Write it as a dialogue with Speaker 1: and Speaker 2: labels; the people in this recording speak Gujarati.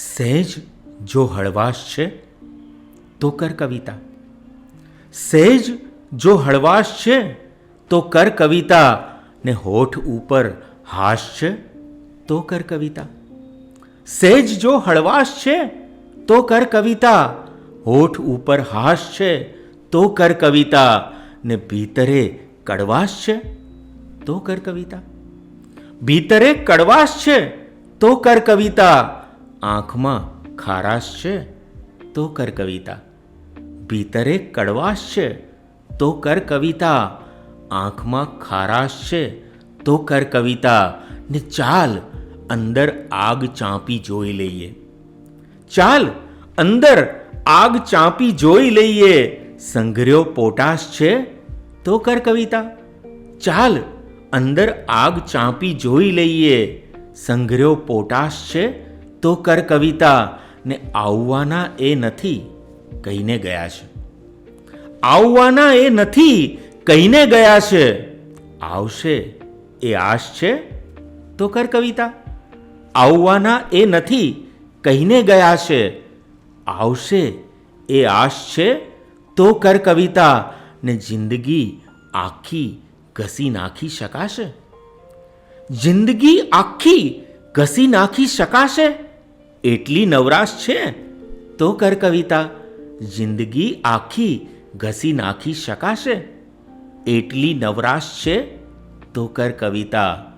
Speaker 1: સહેજ જો હળવાશ છે, તો કર કવિતા. સહેજ જો હળવાશ છે, તો કર કવિતા. ને હોઠ ઉપર હાશ છે, તો કર કવિતા. સહેજ જો હળવાશ છે, તો કર કવિતા. હોઠ ઉપર હાશ છે, તો કર કવિતા. ને ભીતરે કડવાશ છે, તો કર કવિતા. ભીતરે કડવાશ છે, તો કર કવિતા. આંખમાં ખારાશ છે, તો કર કવિતા. ભીતરે કડવાશ છે, તો કર કવિતા. આંખમાં ખારાશ છે, તો કર કવિતા. ને ચાલ, અંદર આગ ચાંપી જોઈ લઈએ. ચાલ, અંદર આગ ચાંપી જોઈ લઈએ. સંઘર્યો પોટાશ છે, તો કર કવિતા. ચાલ, અંદર આગ ચાંપી જોઈ લઈએ. સંઘર્યો પોટાશ છે તો કર કવિતા ને આવવાના એ નથી કહીને ગયા છે. આવવાના એ નથી કહીને ગયા છે. આવશે એ આશ છે? તો કર કવિતા. આવવાના એ નથી કહીને ગયા છે. આવશે એ આશ છે? તો કર કવિતા ને જિંદગી આખી ઘસી નાખી શકાશે? જિંદગી આખી ઘસી નાખી શકાશે? એટલી નવરાશ છે? તો કર કવિતા, જિંદગી આખી ઘસી નાખી શકાશે? એટલી નવરાશ છે? તો કર કવિતા.